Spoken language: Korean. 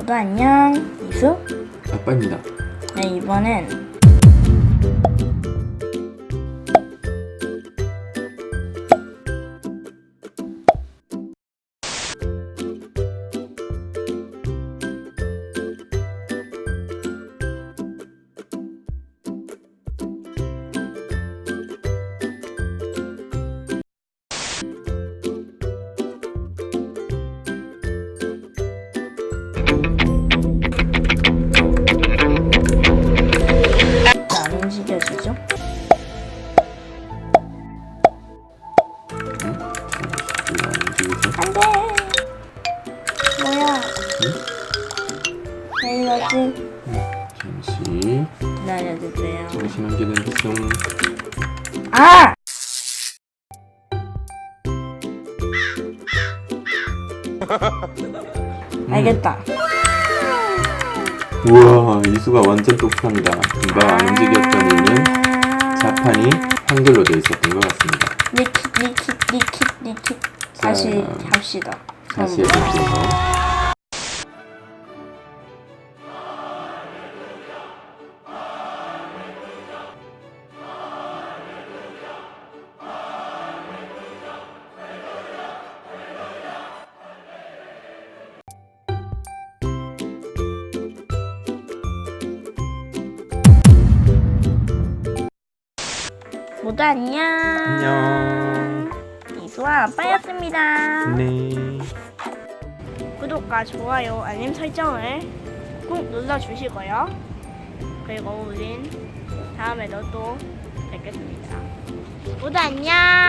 모두 안녕. 이수. 아빠입니다. 네 이번엔 이거? 안돼. 뭐야? 왜 이러지? 잠시 기다려주세요. 잠시만 기다려주세요. 아! 알겠다. 우와 이수가 완전 똑똑합니다. 금방 안 움직였던 이유는 자판이 한글로 되어 있었던 것 같습니다. 리킷 리킷 리킷 리킷 다시 자. 합시다. 다시. 해볼게요. 모두 안녕. 안녕. 이수와 아빠였습니다. 네. 구독과 좋아요, 알림 설정을 꼭 눌러주시고요. 그리고 우린 다음에도 또 뵙겠습니다. 모두. 안녕.